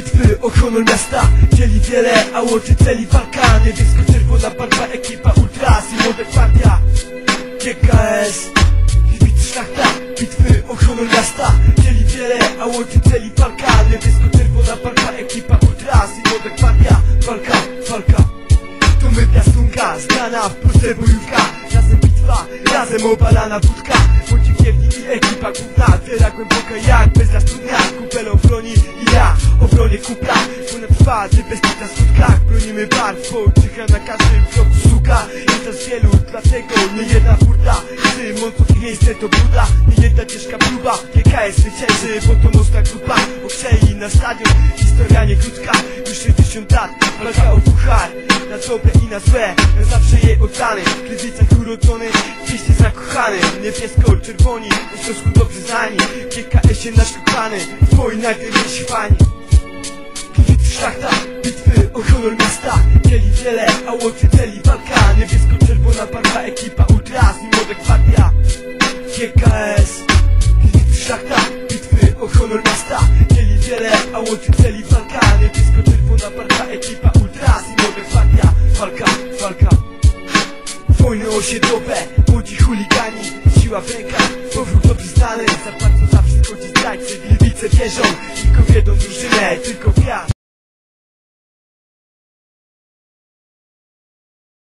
Bitwy o miasta. Dzieli wiele, a łączy celi walka Niebiesko-czerwona barwa, ekipa ultras i młoda partia. GKS Bitwy szlachta. Bitwy o miasta. Dzieli wiele, a łączy celi walka Niebiesko-czerwona barwa, ekipa ultras i młoda partia. Walka, walka. To my piastunka, znana w proste bojówka. Razem bitwa, razem obalana wódka Bądź i ekipa główna. Wiera głęboka jak bez nas trudnia Kupel kupla Wojna trwa, ty bez na skutkach. Bronimy barw, bo czyha na każdym kroku suka. Jest nas wielu, dlatego nie jedna furta. Ty, mąców miejsce to buda. Nie jedna ciężka próba. GKS zwycięży, bo to mocna grupa. Okrzei na stadion, historia nie krótka. Już 60 lat, walka o puchar. Na dobre i na złe Na zawsze jej oddany. W Gliwicach urodzony Pieśni zakochany. Niebiesko-czerwoni Na środku dobrze znani. GKS-ie nasz kochany. Twoi najwięksi fani szlachta. Bitwy o honor miasta Dzieli wiele, a łączy celi walka Niebiesko-czerwona barwa Ekipa ultras i młoda gwardia GKS szlachta. Bitwy o honor miasta Dzieli wiele, a łączy celi walka Niebiesko-czerwona barwa Ekipa ultras i młoda gwardia Walka, walka. Wojny osiedlowe, młodzi chuligani. Siła w rękach, powrót dobrze znany Zapłacą za wszystko ci zdrajcy Gliwice wierzą, tylko w jedną drużynę Tylko w ja